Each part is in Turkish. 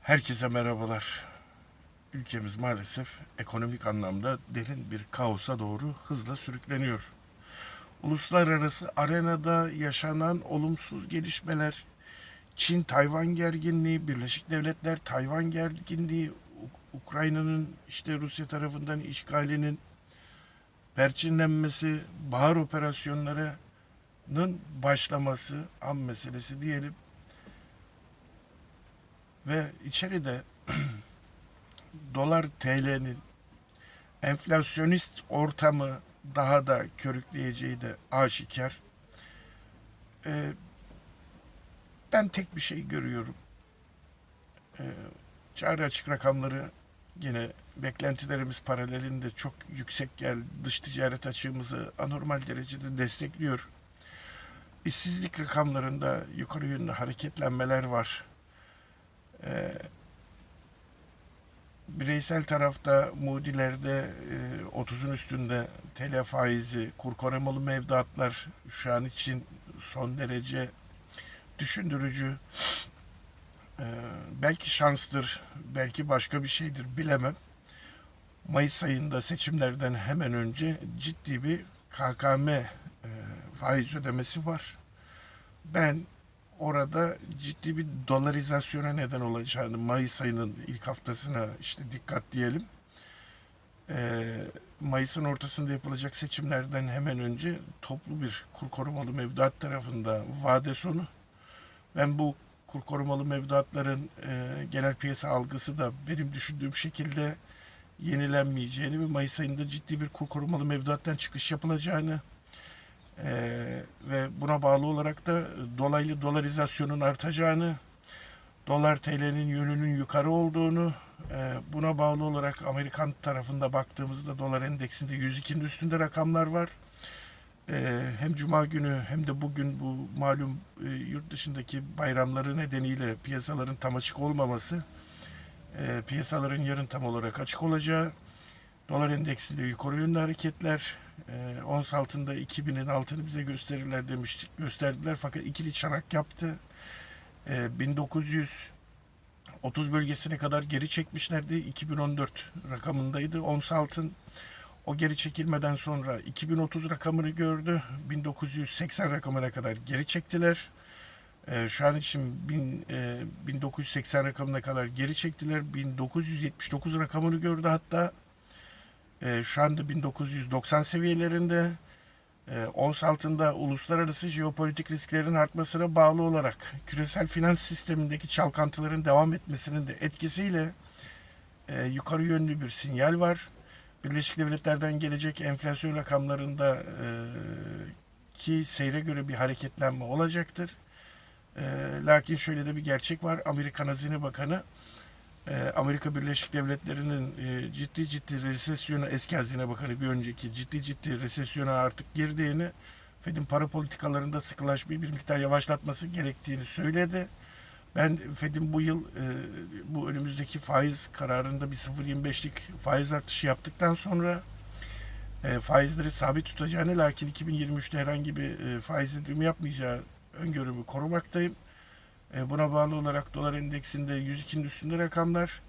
Herkese merhabalar. Ülkemiz maalesef ekonomik anlamda derin bir kaosa doğru hızla sürükleniyor. Uluslararası arenada yaşanan olumsuz gelişmeler, Çin Tayvan gerginliği, Birleşik Devletler Tayvan gerginliği, Ukrayna'nın işte Rusya tarafından işgalinin perçinlenmesi, bahar operasyonlarının başlaması, an meselesi diyelim ve içeride dolar TL'nin enflasyonist ortamı daha da körükleyeceği de aşikar. Ee, ben tek bir şey görüyorum. Ee, çağrı açık rakamları yine beklentilerimiz paralelinde çok yüksek geldi. Dış ticaret açığımızı anormal derecede destekliyor. İşsizlik rakamlarında yukarı yönlü hareketlenmeler var. Ee, bireysel tarafta Moody'lerde e, 30'un üstünde TL faizi, kur korumalı mevduatlar şu an için son derece düşündürücü. Ee, belki şanstır, belki başka bir şeydir bilemem. Mayıs ayında seçimlerden hemen önce ciddi bir KKM e, faiz ödemesi var. Ben orada ciddi bir dolarizasyona neden olacağını Mayıs ayının ilk haftasına işte dikkat diyelim. Ee, Mayıs'ın ortasında yapılacak seçimlerden hemen önce toplu bir kur korumalı mevduat tarafında vade sonu. Ben bu kur korumalı mevduatların e, genel piyasa algısı da benim düşündüğüm şekilde yenilenmeyeceğini ve Mayıs ayında ciddi bir kur korumalı mevduattan çıkış yapılacağını ee, ve buna bağlı olarak da dolaylı dolarizasyonun artacağını, dolar TL'nin yönünün yukarı olduğunu, e, buna bağlı olarak Amerikan tarafında baktığımızda dolar endeksinde 102'nin üstünde rakamlar var. Ee, hem cuma günü hem de bugün bu malum e, yurt dışındaki bayramları nedeniyle piyasaların tam açık olmaması, e, piyasaların yarın tam olarak açık olacağı, dolar endeksinde yukarı yönlü hareketler, e, ons altında 2000'in altını bize gösterirler demiştik. Gösterdiler fakat ikili çanak yaptı. E, 1930 bölgesine kadar geri çekmişlerdi. 2014 rakamındaydı. Ons altın o geri çekilmeden sonra 2030 rakamını gördü. 1980 rakamına kadar geri çektiler. E, şu an için bin, e, 1980 rakamına kadar geri çektiler. 1979 rakamını gördü hatta. E, şu anda 1990 seviyelerinde e, ons altında uluslararası jeopolitik risklerin artmasına bağlı olarak küresel finans sistemindeki çalkantıların devam etmesinin de etkisiyle e, yukarı yönlü bir sinyal var. Birleşik Devletler'den gelecek enflasyon rakamlarında e, ki seyre göre bir hareketlenme olacaktır. E, lakin şöyle de bir gerçek var. Amerikan Hazine Bakanı Amerika Birleşik Devletleri'nin e, ciddi ciddi resesyona eski hazine bakanı bir önceki ciddi ciddi resesyona artık girdiğini Fed'in para politikalarında sıkılaşmayı bir miktar yavaşlatması gerektiğini söyledi. Ben Fed'in bu yıl e, bu önümüzdeki faiz kararında bir 0.25'lik faiz artışı yaptıktan sonra e, faizleri sabit tutacağını lakin 2023'te herhangi bir faiz indirimi yapmayacağı öngörümü korumaktayım. E, Buna bağlı olarak dolar endeksinde 102'nin üstünde rakamlar.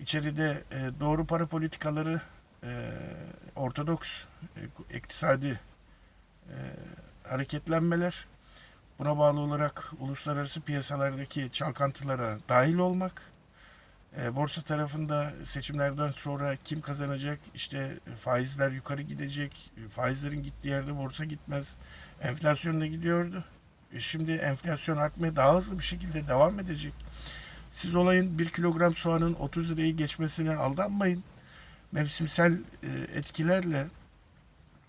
İçeride e, doğru para politikaları, e, ortodoks iktisadi hareketlenmeler, buna bağlı olarak uluslararası piyasalardaki çalkantılara dahil olmak, borsa tarafında seçimlerden sonra kim kazanacak, işte faizler yukarı gidecek, faizlerin gittiği yerde borsa gitmez, enflasyon da gidiyordu. E, Şimdi enflasyon artmaya daha hızlı bir şekilde devam edecek. Siz olayın 1 kilogram soğanın 30 lirayı geçmesine aldanmayın. Mevsimsel e, etkilerle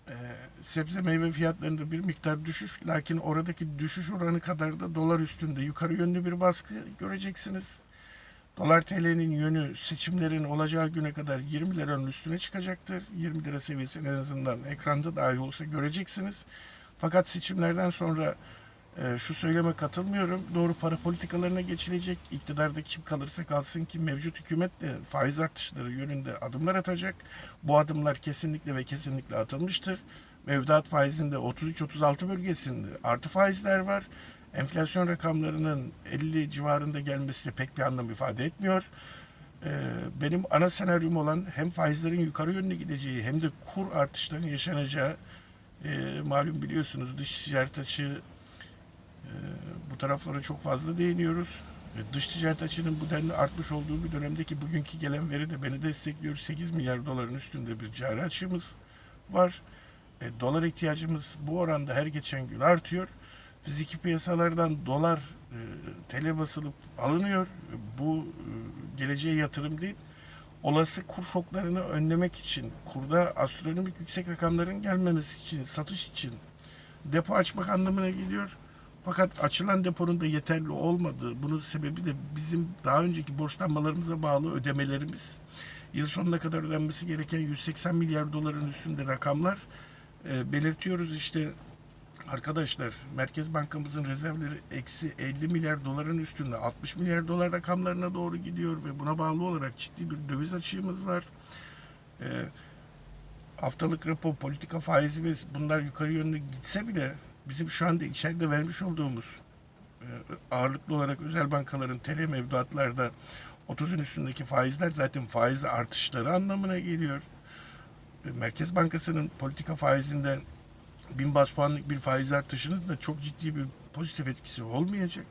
e, sebze meyve fiyatlarında bir miktar düşüş lakin oradaki düşüş oranı kadar da dolar üstünde yukarı yönlü bir baskı göreceksiniz. Dolar TL'nin yönü seçimlerin olacağı güne kadar 20 liranın üstüne çıkacaktır. 20 lira seviyesini en azından ekranda dahi olsa göreceksiniz. Fakat seçimlerden sonra şu söyleme katılmıyorum. Doğru para politikalarına geçilecek. İktidarda kim kalırsa kalsın ki mevcut hükümet de faiz artışları yönünde adımlar atacak. Bu adımlar kesinlikle ve kesinlikle atılmıştır. Mevduat faizinde 33-36 bölgesinde artı faizler var. enflasyon rakamlarının 50 civarında gelmesi de pek bir anlam ifade etmiyor. Ee, benim ana senaryom olan hem faizlerin yukarı yönlü gideceği hem de kur artışlarının yaşanacağı e, malum biliyorsunuz dış ticaret açığı bu taraflara çok fazla değiniyoruz. E, Dış ticaret açının bu denli artmış olduğu bir dönemdeki bugünkü gelen veri de beni destekliyor. 8 milyar doların üstünde bir cari açığımız var. E, dolar ihtiyacımız bu oranda her geçen gün artıyor. Fiziki piyasalardan dolar e, TL basılıp alınıyor. E, Bu e, geleceğe yatırım değil. Olası kur şoklarını önlemek için, kurda astronomik yüksek rakamların gelmemesi için, satış için depo açmak anlamına geliyor. Fakat açılan deponun da yeterli olmadığı, bunun sebebi de bizim daha önceki borçlanmalarımıza bağlı ödemelerimiz. Yıl sonuna kadar ödenmesi gereken 180 milyar doların üstünde rakamlar e, belirtiyoruz işte arkadaşlar Merkez Bankamızın rezervleri eksi 50 milyar doların üstünde 60 milyar dolar rakamlarına doğru gidiyor ve buna bağlı olarak ciddi bir döviz açığımız var. E, haftalık repo, politika faizimiz bunlar yukarı yönlü gitse bile bizim şu anda içeride vermiş olduğumuz e, ağırlıklı olarak özel bankaların TL mevduatlarda 30'un üstündeki faizler zaten faiz artışları anlamına geliyor. E, Merkez Bankası'nın politika faizinden bin bas puanlık bir faiz artışının da çok ciddi bir pozitif etkisi olmayacak.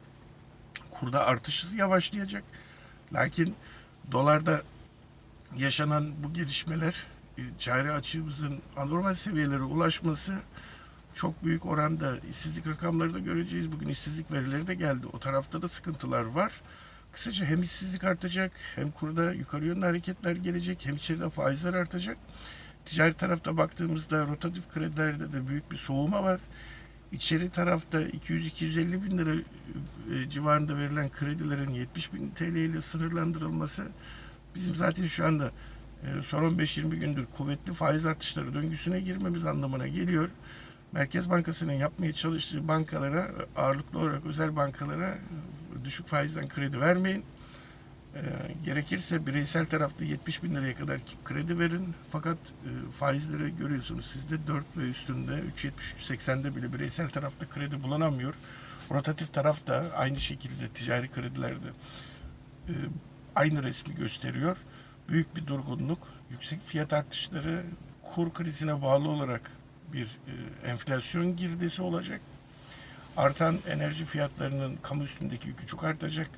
Kurda artış hızı yavaşlayacak. Lakin dolarda yaşanan bu gelişmeler e, cari açığımızın anormal seviyelere ulaşması çok büyük oranda işsizlik rakamları da göreceğiz. Bugün işsizlik verileri de geldi. O tarafta da sıkıntılar var. Kısaca hem işsizlik artacak hem kurda yukarı yönlü hareketler gelecek hem içeride faizler artacak. Ticari tarafta baktığımızda rotatif kredilerde de büyük bir soğuma var. İçeri tarafta 200-250 bin lira e, civarında verilen kredilerin 70 bin TL ile sınırlandırılması bizim zaten şu anda e, son 15-20 gündür kuvvetli faiz artışları döngüsüne girmemiz anlamına geliyor. Merkez Bankası'nın yapmaya çalıştığı bankalara ağırlıklı olarak özel bankalara düşük faizden kredi vermeyin. E, gerekirse bireysel tarafta 70 bin liraya kadar kredi verin. Fakat e, faizleri görüyorsunuz sizde 4 ve üstünde 3.73-80'de bile bireysel tarafta kredi bulunamıyor. Rotatif taraf da aynı şekilde ticari kredilerde e, aynı resmi gösteriyor. Büyük bir durgunluk, yüksek fiyat artışları, kur krizine bağlı olarak bir e, enflasyon girdisi olacak. Artan enerji fiyatlarının kamu üstündeki yükü çok artacak.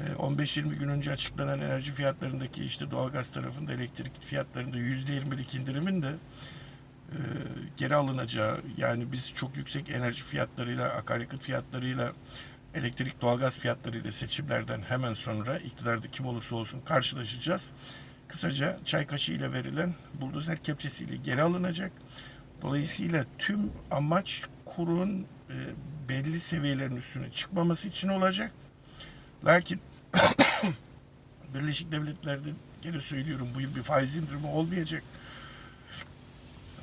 E, 15-20 gün önce açıklanan enerji fiyatlarındaki işte doğalgaz tarafında elektrik fiyatlarında %20'lik indirimin de e, geri alınacağı yani biz çok yüksek enerji fiyatlarıyla akaryakıt fiyatlarıyla elektrik doğalgaz fiyatlarıyla seçimlerden hemen sonra iktidarda kim olursa olsun karşılaşacağız. Kısaca çay kaşığı ile verilen buldozer kepçesiyle geri alınacak. Dolayısıyla tüm amaç kurun e, belli seviyelerin üstüne çıkmaması için olacak. Lakin Birleşik Devletler'de gene söylüyorum bu yıl bir faiz indirimi olmayacak.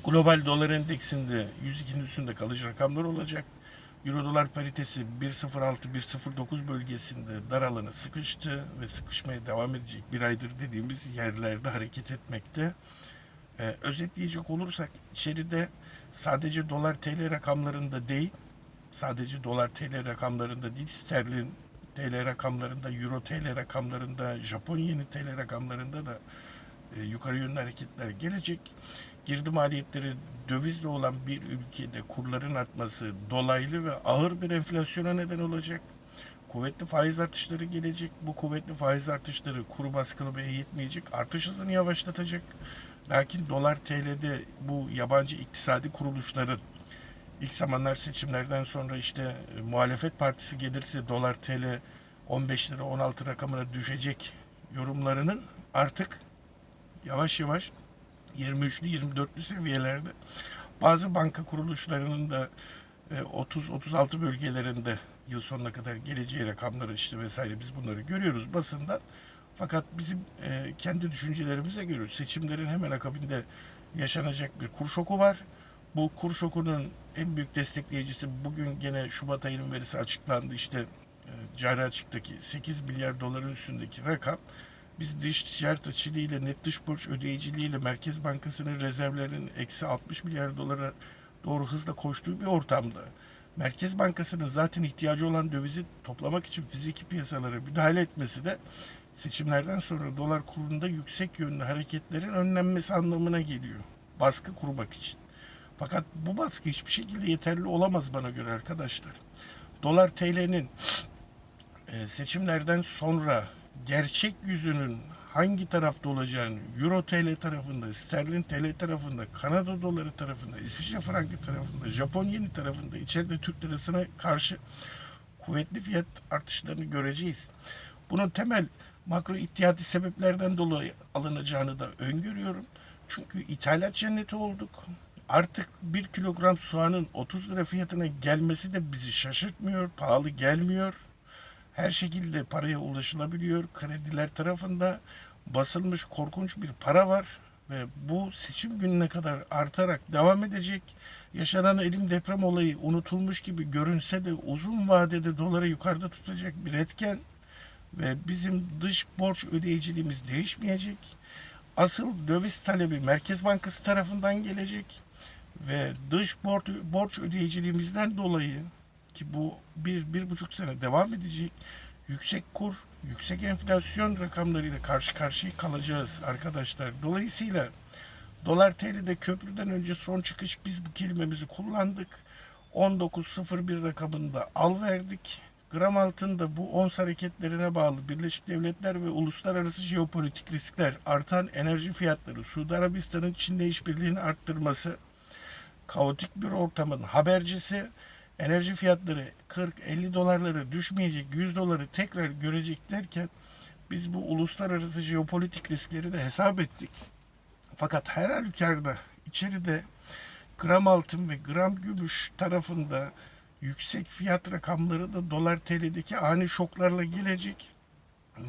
Global dolar endeksinde 102'nin üstünde kalıcı rakamlar olacak. Euro dolar paritesi 1.06-1.09 bölgesinde dar alanı sıkıştı ve sıkışmaya devam edecek bir aydır dediğimiz yerlerde hareket etmekte. Ee, özetleyecek olursak içeride sadece dolar TL rakamlarında değil, sadece dolar TL rakamlarında değil, sterlin TL rakamlarında, euro TL rakamlarında, Japon yeni TL rakamlarında da e, yukarı yönlü hareketler gelecek. Girdi maliyetleri dövizle olan bir ülkede kurların artması dolaylı ve ağır bir enflasyona neden olacak. Kuvvetli faiz artışları gelecek. Bu kuvvetli faiz artışları kuru baskılamaya yetmeyecek. Artış hızını yavaşlatacak. Lakin dolar TL'de bu yabancı iktisadi kuruluşların ilk zamanlar seçimlerden sonra işte e, muhalefet partisi gelirse dolar TL 15 lira 16 rakamına düşecek yorumlarının artık yavaş yavaş 23'lü 24'lü seviyelerde bazı banka kuruluşlarının da 30-36 bölgelerinde yıl sonuna kadar geleceği rakamları işte vesaire biz bunları görüyoruz basında. Fakat bizim e, kendi düşüncelerimize göre seçimlerin hemen akabinde yaşanacak bir kur şoku var. Bu kur şokunun en büyük destekleyicisi bugün gene Şubat ayının verisi açıklandı. İşte e, cari açıktaki 8 milyar doların üstündeki rakam biz dış ticaret açılığıyla net dış borç ödeyiciliğiyle Merkez Bankası'nın rezervlerinin eksi 60 milyar dolara doğru hızla koştuğu bir ortamda Merkez Bankası'nın zaten ihtiyacı olan dövizi toplamak için fiziki piyasalara müdahale etmesi de seçimlerden sonra dolar kurunda yüksek yönlü hareketlerin önlenmesi anlamına geliyor. Baskı kurmak için. Fakat bu baskı hiçbir şekilde yeterli olamaz bana göre arkadaşlar. Dolar TL'nin e, seçimlerden sonra gerçek yüzünün hangi tarafta olacağını Euro TL tarafında, Sterlin TL tarafında, Kanada doları tarafında, İsviçre frangı tarafında, Japon yeni tarafında içeride Türk lirasına karşı kuvvetli fiyat artışlarını göreceğiz. Bunun temel makro ihtiyati sebeplerden dolayı alınacağını da öngörüyorum. Çünkü ithalat cenneti olduk. Artık bir kilogram soğanın 30 lira fiyatına gelmesi de bizi şaşırtmıyor, pahalı gelmiyor her şekilde paraya ulaşılabiliyor. Krediler tarafında basılmış korkunç bir para var ve bu seçim gününe kadar artarak devam edecek. Yaşanan elim deprem olayı unutulmuş gibi görünse de uzun vadede doları yukarıda tutacak bir etken ve bizim dış borç ödeyiciliğimiz değişmeyecek. Asıl döviz talebi Merkez Bankası tarafından gelecek ve dış borç, borç ödeyiciliğimizden dolayı ki bu bir, bir buçuk sene devam edecek. Yüksek kur, yüksek enflasyon rakamlarıyla karşı karşıya kalacağız arkadaşlar. Dolayısıyla dolar TL'de köprüden önce son çıkış biz bu kelimemizi kullandık. 19.01 rakamında al verdik. Gram altında bu ons hareketlerine bağlı Birleşik Devletler ve uluslararası jeopolitik riskler, artan enerji fiyatları, Suudi Arabistan'ın Çin'le işbirliğini arttırması, kaotik bir ortamın habercisi, enerji fiyatları 40-50 dolarlara düşmeyecek, 100 doları tekrar görecek derken biz bu uluslararası jeopolitik riskleri de hesap ettik. Fakat her halükarda içeride gram altın ve gram gümüş tarafında yüksek fiyat rakamları da dolar TL'deki ani şoklarla gelecek.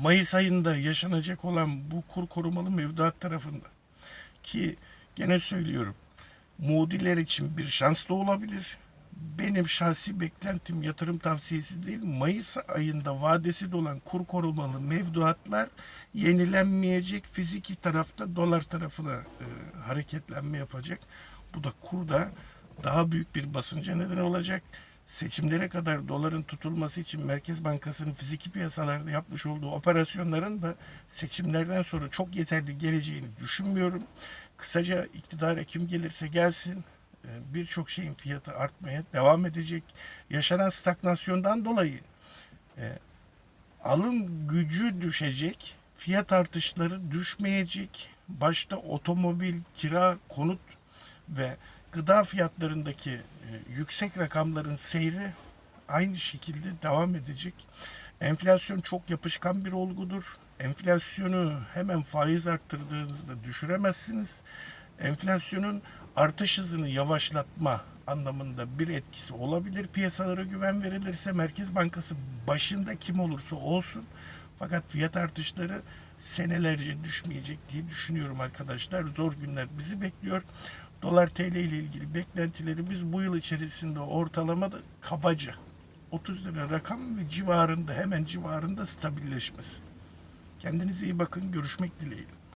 Mayıs ayında yaşanacak olan bu kur korumalı mevduat tarafında ki gene söylüyorum Mudiler için bir şans da olabilir benim şahsi beklentim yatırım tavsiyesi değil. Mayıs ayında vadesi dolan kur korumalı mevduatlar yenilenmeyecek. Fiziki tarafta dolar tarafına e, hareketlenme yapacak. Bu da kurda daha büyük bir basınca neden olacak. Seçimlere kadar doların tutulması için Merkez Bankası'nın fiziki piyasalarda yapmış olduğu operasyonların da seçimlerden sonra çok yeterli geleceğini düşünmüyorum. Kısaca iktidara kim gelirse gelsin e, birçok şeyin fiyatı artmaya devam edecek. Yaşanan stagnasyondan dolayı e, alım gücü düşecek, fiyat artışları düşmeyecek. Başta otomobil, kira, konut ve gıda fiyatlarındaki e, yüksek rakamların seyri aynı şekilde devam edecek. Enflasyon çok yapışkan bir olgudur. Enflasyonu hemen faiz arttırdığınızda düşüremezsiniz. Enflasyonun artış hızını yavaşlatma anlamında bir etkisi olabilir. Piyasalara güven verilirse Merkez Bankası başında kim olursa olsun fakat fiyat artışları senelerce düşmeyecek diye düşünüyorum arkadaşlar. Zor günler bizi bekliyor. Dolar TL ile ilgili beklentilerimiz bu yıl içerisinde ortalamada kabaca 30 lira rakam ve civarında hemen civarında stabilleşmesi. Kendinize iyi bakın. Görüşmek dileğiyle.